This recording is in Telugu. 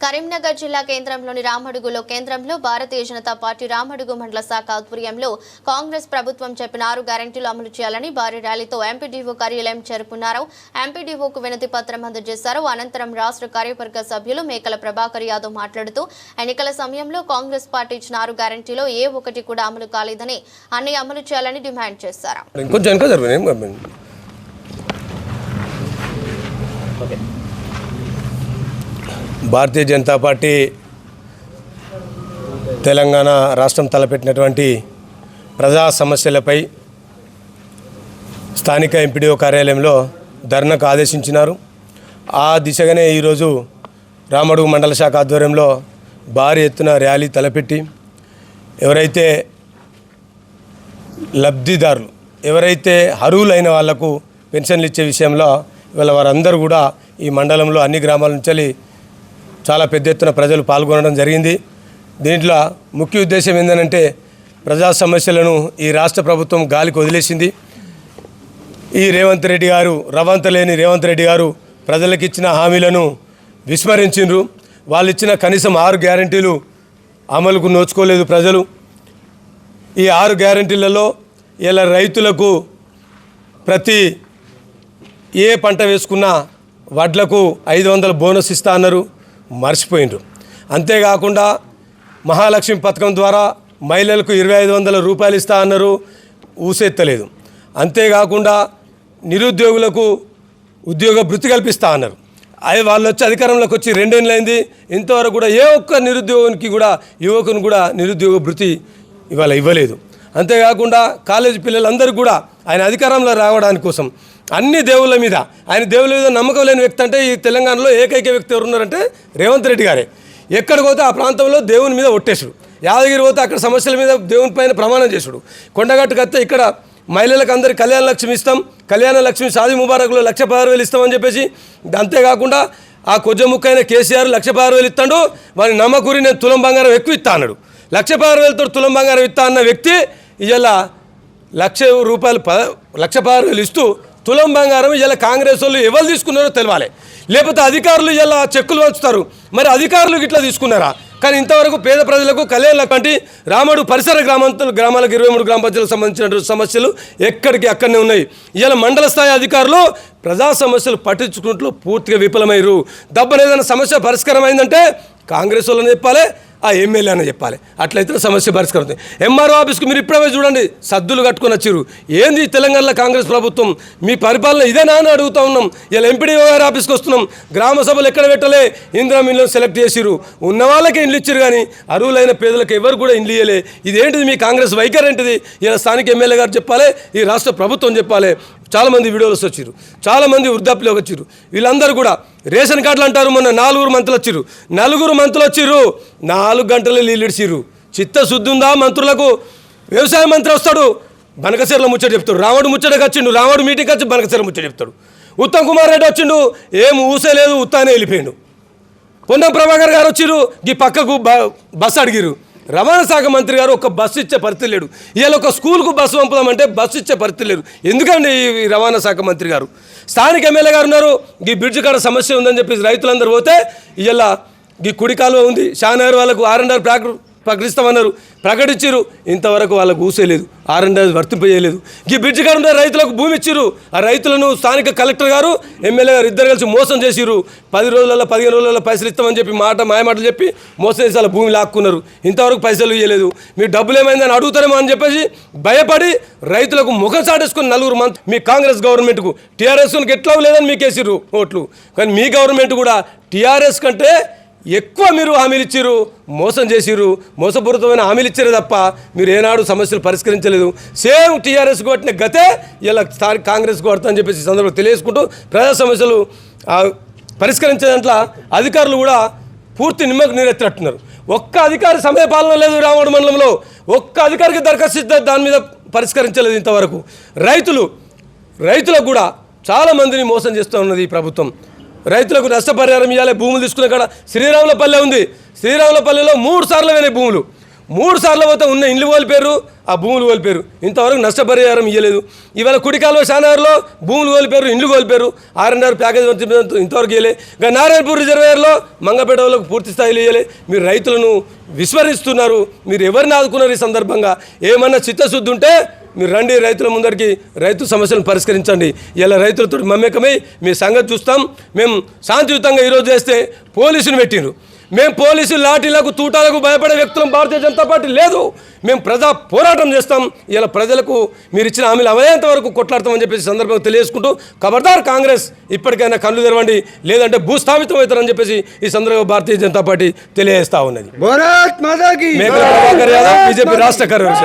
కరీంనగర్ జిల్లా కేంద్రంలోని రామడుగులో కేంద్రంలో భారతీయ జనతా పార్టీ రామడుగు మండల శాఖ ఆధ్వర్యంలో కాంగ్రెస్ ప్రభుత్వం చెప్పిన ఆరు గ్యారెంటీలు అమలు చేయాలని భారీ ర్యాలీతో ఎంపీడీఓ కార్యాలయం చేరుకున్నారు. ఎంపీడీఓకు వినతి పత్రం అందజేశారు. అనంతరం రాష్ట్ర కార్యవర్గ సభ్యులు మేకల ప్రభాకర్ యాదవ్ మాట్లాడుతూ ఎన్నికల సమయంలో కాంగ్రెస్ పార్టీ ఇచ్చిన ఆరు గ్యారెంటీలో ఏ ఒక్కటి కూడా అమలు కాలేదని అన్ని అమలు చేయాలని డిమాండ్ చేశారు. భారతీయ జనతా పార్టీ తెలంగాణ రాష్ట్రం తలపెట్టినటువంటి ప్రజా సమస్యలపై స్థానిక ఎంపీడీఓ కార్యాలయంలో ధర్నాకు ఆదేశించినారు. ఆ దిశగానే ఈరోజు రామడుగు మండల శాఖ ఆధ్వర్యంలో భారీ ఎత్తున ర్యాలీ తలపెట్టి ఎవరైతే లబ్ధిదారులు ఎవరైతే అర్హులైన వాళ్ళకు పెన్షన్లు ఇచ్చే విషయంలో ఇవాళ వారందరూ కూడా ఈ మండలంలో అన్ని గ్రామాల నుంచి చాలా పెద్ద ఎత్తున ప్రజలు పాల్గొనడం జరిగింది. దీంట్లో ముఖ్య ఉద్దేశం ఏంటంటే ప్రజా సమస్యలను ఈ రాష్ట్ర ప్రభుత్వం గాలికి వదిలేసింది. ఈ రేవంత్ రెడ్డి గారు రవంత లేని రేవంత్ రెడ్డి గారు ప్రజలకు ఇచ్చిన హామీలను విస్మరించిండ్రు. వాళ్ళు ఇచ్చిన కనీసం ఆరు గ్యారంటీలు అమలుకు నోచుకోలేదు ప్రజలు. ఈ ఆరు గ్యారంటీలలో ఇలా రైతులకు ప్రతి ఏ పంట వేసుకున్నా వడ్లకు ఐదు వందల బోనస్ ఇస్తా అన్నారు. మర్చిపోయిండ్రు. అంతేకాకుండా మహాలక్ష్మి పథకం ద్వారా మహిళలకు ఇరవై ఐదు వందల రూపాయలు ఇస్తా అన్నారు ఊసెత్తలేదు. అంతేకాకుండా నిరుద్యోగులకు ఉద్యోగ భృతి కల్పిస్తా అన్నారు. అవి వాళ్ళు వచ్చి అధికారంలోకి వచ్చి రెండేళ్ళైంది ఇంతవరకు కూడా ఏ ఒక్క నిరుద్యోగానికి కూడా యువకుని కూడా నిరుద్యోగ భృతి ఇవాళ ఇవ్వలేదు. అంతేకాకుండా కాలేజీ పిల్లలందరూ కూడా ఆయన అధికారంలో రావడానికి కోసం అన్ని దేవుళ్ళ మీద. ఆయన దేవుళ్ళ మీద నమ్మకం లేని వ్యక్తి అంటే ఈ తెలంగాణలో ఏకైక వ్యక్తి ఎవరు ఉన్నారంటే రేవంత్ రెడ్డి గారే. ఎక్కడికి పోతే ఆ ప్రాంతంలో దేవుని మీద ఒట్టేసుడు. యాదగిరి పోతే అక్కడ సమస్యల మీద దేవుని పైన ప్రమాణం చేసుడు. కొండగట్టుకు వస్తే ఇక్కడ మహిళలకు అందరి కళ్యాణ లక్ష్మి ఇస్తాం. కళ్యాణ లక్ష్మి సాది ముబారక్లో లక్ష పదహారు వేలు ఇస్తామని చెప్పేసి అంతేకాకుండా ఆ కొజ్జ ముక్కైన కేసీఆర్ లక్ష పదహారు వేలు ఇస్తాడు. వారి నమ్మకూరి నేను తులం బంగారం ఎక్కువ ఇస్తా అన్నాడు. లక్ష పదహారు వేలతో తులం బంగారం ఇస్తా అన్న వ్యక్తి ఇవాళ లక్ష రూపాయలు పద లక్ష పదహారు వేలు ఇస్తూ తులం బంగారం ఇలా కాంగ్రెస్ వాళ్ళు ఎవరు తీసుకున్నారో తెలవాలి. లేకపోతే అధికారులు ఇలా చెక్కులు వంచుతారు మరి అధికారులు ఇట్లా తీసుకున్నారా? కానీ ఇంతవరకు పేద ప్రజలకు కళ్యాణ కంటి రాముడు పరిసర గ్రామాంతర గ్రామాలకు ఇరవై మూడు గ్రామ పంచాయతీలకు సంబంధించిన సమస్యలు ఎక్కడికి అక్కడనే ఉన్నాయి. ఇలా మండల స్థాయి అధికారులు ప్రజా సమస్యలు పట్టించుకుంటూ పూర్తిగా విఫలమయ్యారు. దెబ్బలు ఏదైనా సమస్య పరిష్కారం అయిందంటే కాంగ్రెస్ వాళ్ళని చెప్పాలి ఆ ఎమ్మెల్యే అని చెప్పాలి. అట్లయితే సమస్య పరిష్కారం అవుతుంది ఎంఆర్ఓ ఆఫీస్కి మీరు ఇప్పుడే చూడండి సద్దులు కట్టుకొని వచ్చారు. ఏంది తెలంగాణలో కాంగ్రెస్ ప్రభుత్వం? మీ పరిపాలన ఇదేనా అని అడుగుతూ ఉన్నాం. ఇలా ఎంపీడీఓ గారి ఆఫీస్కి వస్తున్నాం. గ్రామ సభలు ఎక్కడ పెట్టలే? ఇందిరా మిల్లు సెలెక్ట్ చేసిరు ఉన్న వాళ్ళకే ఇండ్లు ఇచ్చారు కానీ అరువులైన పేదలకు ఎవరు కూడా ఇండ్లు ఇయ్యలే. ఇదేంటిది మీ కాంగ్రెస్ వైఖరి ఏంటిది? ఇలా స్థానిక ఎమ్మెల్యే గారు చెప్పాలి ఈ రాష్ట్ర ప్రభుత్వం చెప్పాలి. చాలామంది వీడియోలు వచ్చారు చాలామంది వృద్ధాప్యలోకి వచ్చారు వీళ్ళందరూ కూడా రేషన్ కార్డులు అంటారు మొన్న నాలుగురు మంత్రులు వచ్చిర్రు. నలుగురు మంత్రులు వచ్చిర్రు. నాలుగు గంటలు నీళ్ళు చిత్తశుద్ధి ఉందా మంత్రులకు? వ్యవసాయ మంత్రి వస్తాడు. బనకసీరలో ముచ్చట చెప్తాడు. రాముడు ముచ్చటకి వచ్చిండు. రాముడు మీటింగ్కి వచ్చి బనకసీర ముచ్చట చెప్తాడు. ఉత్తమ్ కుమార్ రెడ్డి వచ్చిండు. ఏం ఊసేలేదు ఉత్తానే వెళ్ళిపోయిండు. పొన్నం ప్రభాకర్ గారు వచ్చిరు ఈ పక్కకు బ- బస్సు అడిగిరు రవాణా శాఖ మంత్రి గారు ఒక బస్సు ఇచ్చే పరిస్థితి లేడు. ఇవాళ ఒక స్కూల్కు బస్సు పంపుదామంటే బస్సు ఇచ్చే పరిస్థితి లేడు ఎందుకండి ఈ రవాణా శాఖ మంత్రి గారు? స్థానిక ఎమ్మెల్యే గారు ఉన్నారు. ఈ బ్రిడ్జ్ కాడ సమస్య ఉందని చెప్పేసి రైతులందరూ పోతే ఇవాళ ఈ కుడి కాలువ ఉంది. షానగర్ వాళ్ళకు ఆర్ అండ్ ఆర్ ప్రకటిస్తామన్నారు ప్రకటించారు ఇంతవరకు వాళ్ళకు ఊసేయలేదు ఆర్ వర్తింపజేయలేదు. ఈ బ్రిడ్జ్ కాడ రైతులకు భూమి ఇచ్చిర్రు. ఆ రైతులను స్థానిక కలెక్టర్ గారు ఎమ్మెల్యే గారు ఇద్దరు కలిసి మోసం చేసిరు పది రోజులలో పదిహేను రోజులలో పైసలు ఇస్తామని చెప్పి మాట మాయమాటలు చెప్పి మోసం చేసి వాళ్ళ భూమి లాక్కున్నారు. ఇంతవరకు పైసలు ఇవ్వలేదు మీ డబ్బులు ఏమైందని అడుగుతారేమో అని చెప్పేసి భయపడి రైతులకు ముఖం చాటేసుకుని నలుగురు మంత్ మీ కాంగ్రెస్ గవర్నమెంట్కు టీఆర్ఎస్కి ఎట్లా లేదని మీకేసిర్రు ఓట్లు. కానీ మీ గవర్నమెంట్ కూడా టీఆర్ఎస్ కంటే ఎక్కువ మీరు హామీలు ఇచ్చిర్రు మోసం చేసిర్రు మోసపూరితమైన హామీలు ఇచ్చారు తప్ప మీరు ఏనాడు సమస్యలు పరిష్కరించలేదు. సేమ్ టీఆర్ఎస్ కొట్టిన గతే ఇలా స్థానిక కాంగ్రెస్ కొడతా అని చెప్పేసి సందర్భంలో సందర్భంగా తెలియజేసుకుంటూ ప్రజా సమస్యలు పరిష్కరించే దాంట్లో అధికారులు కూడా పూర్తి నిమ్మకు నీరెత్తినట్టున్నారు. ఒక్క అధికారి సమయ పాలన లేదు రామోడు మండలంలో. ఒక్క అధికారికి దరఖాస్తు దాని మీద పరిష్కరించలేదు ఇంతవరకు. రైతులు రైతులకు కూడా చాలా మందిని మోసం చేస్తూ ఉన్నది ఈ ప్రభుత్వం. రైతులకు నష్టపరిహారం ఇవ్వాలి భూములు తీసుకునే కాడ. శ్రీరాములపల్లె ఉంది. శ్రీరాములపల్లెలో మూడు సార్లు పోయినాయి భూములు. మూడు సార్లు పోతే ఉన్న ఇండ్లు కోల్పోయారు ఆ భూములు కోల్పోయారు ఇంతవరకు నష్టపరిహారం ఇవ్వలేదు ఇవాళ కుడికాలువ షానగర్లో భూములు కోల్పోయారు ఇండ్లు కోల్పోయారు ఆర్ఎన్ఆర్ ప్యాకేజ్ ఇంతవరకు ఇవ్వలే ఇంకా నారాయణపూర్ రిజర్వేయర్లో మంగపేట వాళ్ళకు పూర్తి స్థాయిలో ఇవ్వలే మీరు రైతులను విస్మరిస్తున్నారు. మీరు ఎవరిని ఆదుకున్నారు ఈ సందర్భంగా? ఏమన్నా చిత్తశుద్ధి ఉంటే మీరు రండి రైతుల ముందరికి రైతు సమస్యలను పరిష్కరించండి. ఇలా రైతులతో మమేకమై మీ సంగతి చూస్తాం. మేము శాంతియుతంగా ఈరోజు చేస్తే పోలీసులు పెట్టిండ్రు మేము పోలీసు లాఠీలకు తూటాలకు భయపడే వ్యక్తులం భారతీయ జనతా పార్టీ లేదు. మేము ప్రజా పోరాటం చేస్తాం. ఇలా ప్రజలకు మీరు ఇచ్చిన హామీలు అవలేంత వరకు కొట్లాడతామని చెప్పేసి సందర్భంగా తెలియజేసుకుంటూ ఖబర్దార్ కాంగ్రెస్ ఇప్పటికైనా కళ్ళు తెరవండి లేదంటే భూస్థాపితం అవుతారని చెప్పేసి ఈ సందర్భంగా భారతీయ జనతా పార్టీ తెలియజేస్తా ఉన్నది. బీజేపీ రాష్ట్ర కార్యదర్శి.